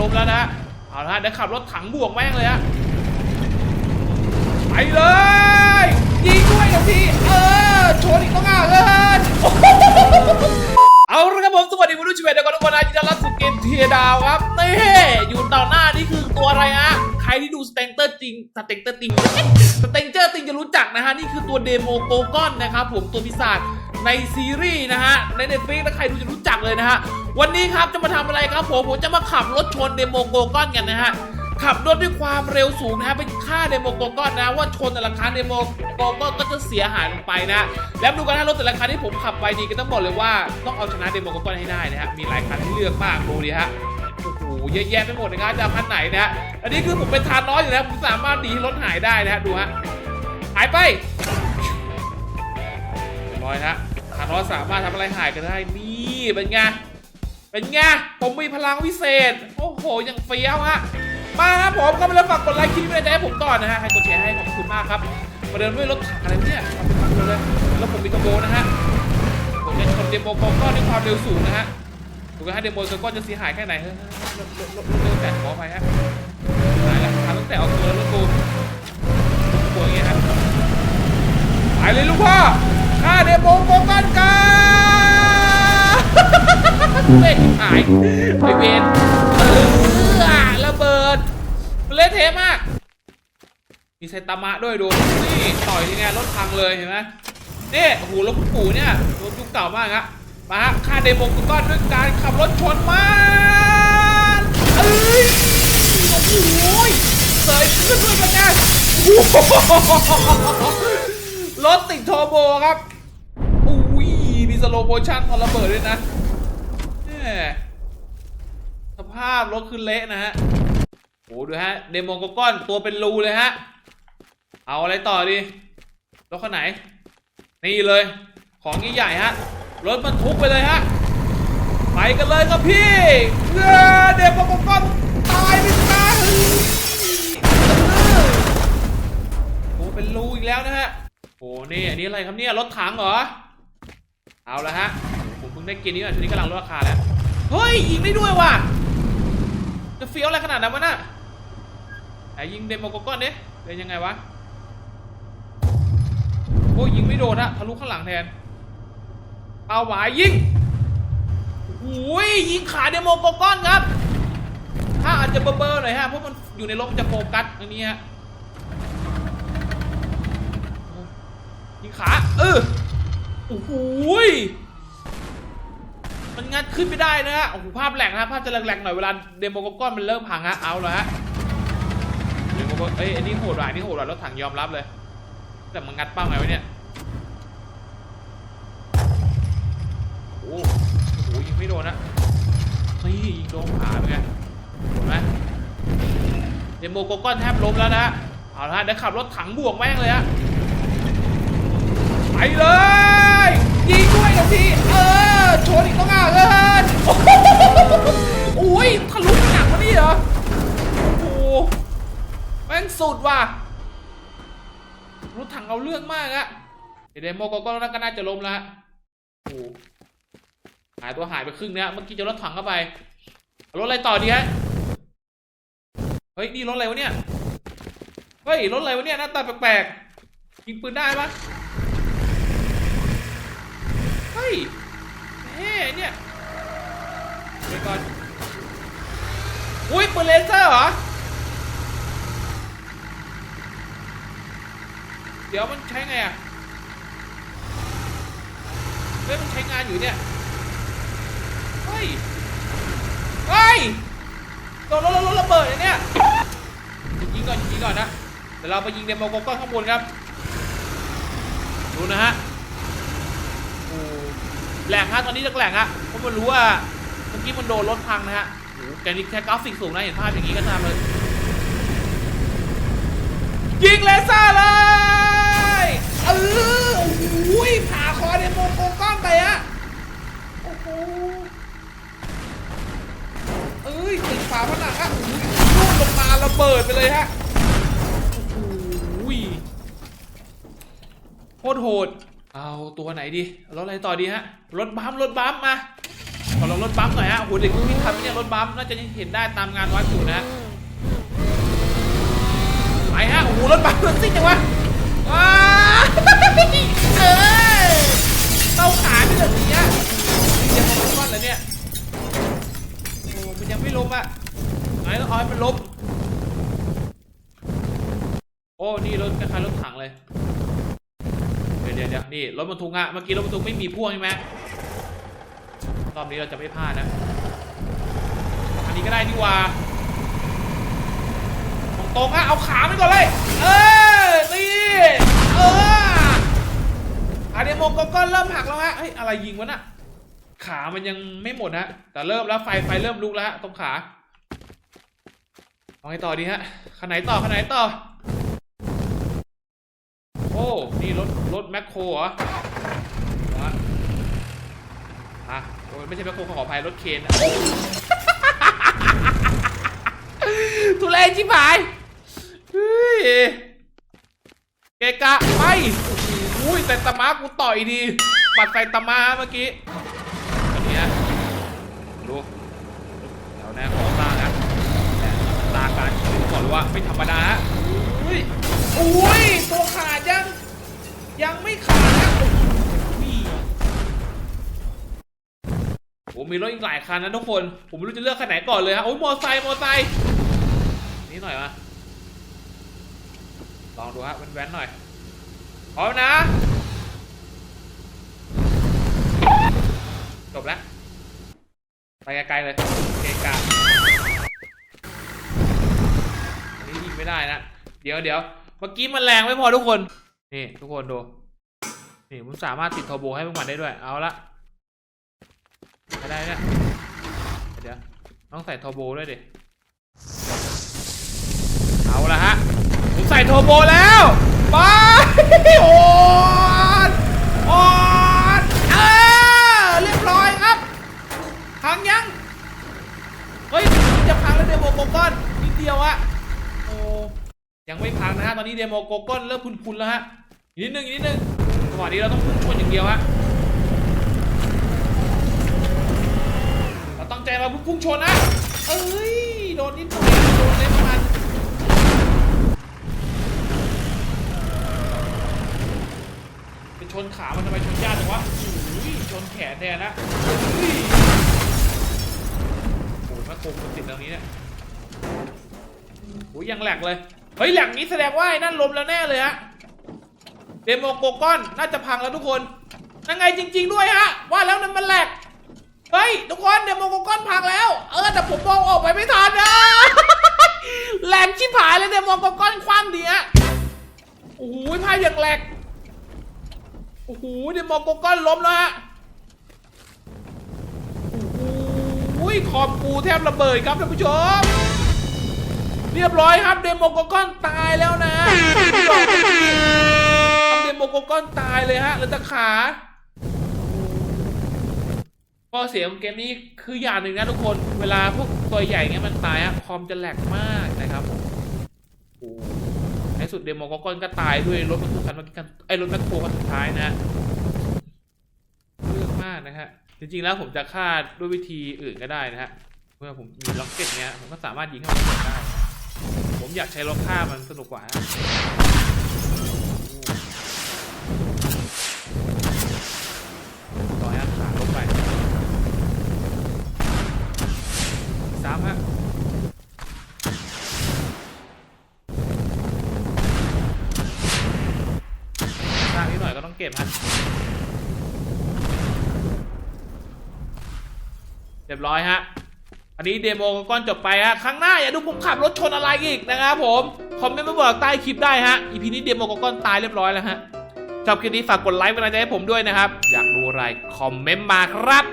ล้มแล้วนะเอาละเดี๋ยวขับรถถังบวกแม่งเลยฮะไปเลยยิงด้วยกันทีเออชนอีกต้องอะเออ เอาละครับผมสวัสดีคุณผู้ชมเด็ก่อนทุกคนนะยินดีต้อนรับสู่เกมเทียดาวครับนี่อยู่ต่อหน้านี่คือตัวอะไรฮะใครที่ดูสเตนเตอร์จริงสเตนเตอร์จริงสเตนเจอร์จริงจะรู้จักนะฮะนี่คือตัวเดโมโกกอนนะครับผมตัวพิศาจในซีรีส์นะฮะในเน็ตฟลิกถ้าใครดูจะรู้จักเลยนะฮะวันนี้ครับจะมาทำอะไรครับผมผมจะมาขับรถชนเดโมโกกอนกันนะฮะ ขับรถด้วยความเร็วสูงนะฮะเป็นค่าเดโมโกกอนนะว่าชนแต่ละครั้งเดโมโกกอนก็จะเสียหายลงไปนะ แล้วดูกันนะรถแต่ละคันที่ผมขับไปดีก็ต้องบอกเลยว่าต้องเอาชนะเดโมโกกอนให้ได้นะฮะมีหลายคันให้เลือกมากดูดิฮะโอ้โหเยอะแยะไปหมดนะครับจะคันไหนนะฮะอันนี้คือผมเป็นทานน้อยอยู่แล้วผมสามารถดีรถหายได้นะฮะดูฮะหายไปร้อยนะฮะทานน้อยสามารถทำอะไรหายกันได้นี่เป็นไงเป็นไงผมมีพลังวิเศษ โอ้โหอย่างเฟี้ยวฮะ มาครับผมเข้ามาแล้วฝากกดไลค์คลิปนี้ในให้ผมก่อนะฮะให้กดแชร์ให้ขอบคุณมากครับมาเดินด้วยรถถังอะไรเนี่ยเอาไปฟังเลยแล้วผมมีกระโบนะฮะผมจะชนเดโมโกก็ด้วยความเร็วสูงนะฮะดูกันฮะเดโมโกก็จะเสียหายแค่ไหนเฮ้ยรถรถรถรถเร็วแต่ขอไปฮะหายแล้วทำตั้งแต่ออกตัวแล้วรถกูปวดอย่างเงี้ยฮะไปเลยลูกพ่อฆ่าเดโมโกกันกันเล่นหายไปเวน มีไซตามะด้วยดูนี่ต่อยทีเนี้ยรถพังเลยเห็นไหมนี่โอ้โหรถปู่เนี่ยรถยุคเก่ามากฮะมาฮะค่าเดโมกุก้อนด้วยการขับรถชนมันเอ้ยโอ้โหเสยขึ้นด้วยกันนะโอ้โหรถติดโทโบครับอุ้ยมีสโลโมชั่นตอนระเบิดด้วยนะแหม่สภาพรถคือเละนะฮะโอ้ดูฮะ เดโมโกก้อนตัวเป็นรูเลยฮะ เอาอะไรต่อดี รถคันไหน นี่เลย ของใหญ่ๆฮะ รถบรรทุกไปเลยฮะ ไปกันเลยครับพี่เออเดโมโกก้อนตายไปซะโอ้เป็นรูอีกแล้วนะฮะ โอ้นี่อันนี้อะไรครับเนี่ย รถถังเหรอ เอาละฮะ ผมเพิ่งได้กินนี้อะช่วงนี้กำลังลดราคาแล้วเฮ้ยยิงได้ด้วยว่ะจะเฟี้ยวอะไรขนาดนั้นวะน่ะไหนยิงเดโมโกก้อนดิเป็นยังไงวะ อ้ยยิงไม่โดนฮะทะลุข้างหลังแทนเป้าหมายยิงโอ้ยยิงขาเดโมโกก้อนครับ ถ้าอาจจะเบอร์ๆหน่อยฮะเพราะมันอยู่ในรถมันจะโฟกัสอันนี้ฮะยิงขาเออโอ้โหยมันงัดขึ้นไม่ได้นะฮะโอ้โหภาพแหลกนะภาพจะแหลกๆหน่อยเวลาเดโมโกก้อนมันเริ่มพังฮะเอาละฮะเดโมโกเอ้ยอันนี้โหดว่ะอันนี้โหดว่ะรถถังยอมรับเลย แต่มันงัดเป้าไงวะเนี่ยโอ้โหยิงไม่โดนนะนี่ยิงโดนขาเป็นไงโดนไหมเดโมโกก้อนแทบล้มแล้วนะฮะเอาละฮะเดี๋ยวขับรถถังบวกแม่งเลยฮะไปเลยยิงด้วยกันทีเออชนอีกต้องอะเออโอ้โหอุ้ยทะลุหนักวะนี่เหรอโอ้โหแม่งสุดว่ะ รถถังเอาเรื่องมากอะเดโมก็ก็น่าจะล้มแล้วฮะโอ้หายตัวหายไปครึ่งเนี้ยเมื่อกี้จะรถถังเข้าไปรถอะไรต่อดีฮะเฮ้ยนี่รถอะไรวะเนี่ยเฮ้ยรถอะไรวะเนี่ยหน้าตาแปลกๆยิงปืนได้ปะ เฮ้ยเฮ้เนี่ยเดี๋ยวก่อน อุ้ยปืนเลเซอร์เหรอ เดี๋ยวมันใช้ไงอะเฮ้ยมันใช้งานอยู่เนี่ย เฮ้ย เฮ้ยโดนรถรถรถระเบิดเนี่ยยิงก่อนยิงก่อนนะ เดี๋ยวเราไปยิงเดโมโกก้อนข้างบนครับ ดูนะฮะ โอ้แหลกฮะตอนนี้จะแหลกฮะเพราะมันรู้ว่าเมื่อกี้มันโดนรถพังนะฮะโอ้แกนี่แค่กราฟิกสูงนะเห็นภาพอย่างนี้ก็ตามเลย ยิงเลเซอร์เลย เออโอ้ยผ่าคอเดโมโกกล้องไปอะโอ้โหเอ้ยติดฝาผนังอะลูกลงมาระเบิดไปเลยฮะโอ้โหโคตรโหดเอาตัวไหนดีรถอะไรต่อดีฮะรถบัมป์รถบัมป์มาขอลองรถบัมป์หน่อยฮะโอ้โหเด็กวิ่งทันเนี่ยรถบัมป์น่าจะเห็นได้ตามงานวัดอยู่นะฮะไปฮะโอ้โหรถบัมป์รถซิ่งจังวะ ไม่ล้มอะไหนต้องเอาให้มันล้มโอ้นี่รถคล้ายๆรถถังเลยเดี๋ยวเดี๋ยวนี่รถบรรทุกอะเมื่อกี้รถบรรทุกไม่มีพ่วงใช่ไหมรอบนี้เราจะไม่พลาดนะอันนี้ก็ได้ดีกว่าตรงๆอะเอาขาไปก่อนเลย เออนี่เอออาเดโมก็ก็เริ่มหักแล้วฮะเฮ้ยอะไรยิงวะน่ะ ขามันยังไม่หมดฮะแต่เริ่มแล้วไฟไฟเริ่มลุกแล้วตรงขาเอาไงต่อดีฮะคันไหนต่อคันไหนต่อ โอ้นี่รถรถแมคโครเหรอวะอะโอ้ยไม่ใช่แมคโครขออภัยรถเคนทุเรศชิบหายเฮ้ยเกกะไปโอ้โหแต่ตะมากูต่อยดีปัดใส่ตะมาเมื่อกี้อันนี้ฮะดูเดี๋ยวนะขอตานะแต่ตาการดูก่ อว่าไม่ธรรมดาอุ้ยอุ้ยตัวขาดยังยังไม่ขาดนะอุ้ยโอ้มีรถอีกหลายคันนะทุกคน ผมไม่รู้จะเลือกคันไหนก่อนเลยฮะโอ้ยมอไซค์มอไซค์นี่หน่อยมาลองดูฮะแว้นๆหน่อยพร้อมนะจบแล้วไปไกลๆเลยเกกะ ไม่ได้นะ เดี๋ยวเดี๋ยวเมื่อกี้มันแรงไม่พอทุกคน นี่ทุกคนดู นี่ผมสามารถติดทอร์โบให้พวกมันได้ด้วย เอาละไม่ได้เนี่ย เดี๋ยวต้องใส่ทอร์โบด้วยดิ เอาละฮะ ผมใส่ทอร์โบแล้วไปโอนโอนเออเรียบร้อยครับพังยัง เฮ้ยจะพังแล้วเดโมโกก้อนนิดเดียวอะ ยังไม่พังนะฮะตอนนี้เดโมโกก้นเริ่มพุนๆแล้วฮะอีกนิดนึงอีกนิดนึงจังหวะนี้เราต้องพุ่งชนอย่างเดียวฮะเราตั้งใจมาพุ่งชนนะเอ้ยโดนนิดหน่อยโดนเล็บมันเป็นชนขามันทำไมชนยากจังวะอุ้ยชนแขนแทนนะโอ้ยมาโคมมันติดตรงนี้เนี่ยโอ้ยยังแหลกเลย เฮ้ยหลกนี้แสดงว่าไอ้นั่นล้มแล้วแน่เลยฮะเดโมโกก้อนน่าจะพังแล้วทุกคนยังไงจริง ๆ ด้วยฮะ ว่าแล้วนั่นมันแหลกเฮ้ยทุกคนเดโมโกก้อนพังแล้ว เออแต่ผมมองออกไปไม่ทันนะแหลกชิบหายเลยเดโมโกก้อนคว่ำดีฮะโอ้โหภาพอย่างแหลกโอ้โหเดโมโกก้อนล้มแล้วฮะโอ้โหขอบปูแทบระเบิดครับท่านผู้ชม เรียบร้อยครับเดโมโกกอนตายแล้วนะเมื่อกี้ทำเดโมโกกอนตายเลยฮะเลือแต่ขาข้อเสียของเกมนี้คืออย่างหนึ่งนะทุกคน เวลาพวกตัวใหญ่เงี้ยมันตายอะคอมจะแหลกมากนะครับผมโอ้โหในสุดเดโมโกกอนก็ตายด้วยรถบรรทุกคันเมื่อกี้คันไอ้รถแมคโครคันสุดท้ายนะเรื่องมากนะฮะ จริงๆแล้วผมจะฆ่าด้วยวิธีอื่นก็ได้นะฮะ เมื่อผมมีล็อกเก็ตเนี้ยผมก็สามารถยิงเข้ามันได้ ผมอยากใช้ล็อกฆ่ามันสนุกกว่านะต่อยฮะขาลงไปสามฮะสร้างนิดหน่อยก็ต้องเก็บฮะเรียบร้อยฮะ อันนี้เดโมก้อนจบไปฮะครั้งหน้าอย่าดูผมขับรถชนอะไรอีกนะครับผมคอมเมนต์มาบอกใต้คลิปได้ฮะอีพีนี้เดโมก้อนตายเรียบร้อยแล้วฮะชอบคลิปนี้ฝากกดไลค์เป็นกำลังใจให้ผมด้วยนะครับ อยากดูอะไรคอมเมนต์มาครับ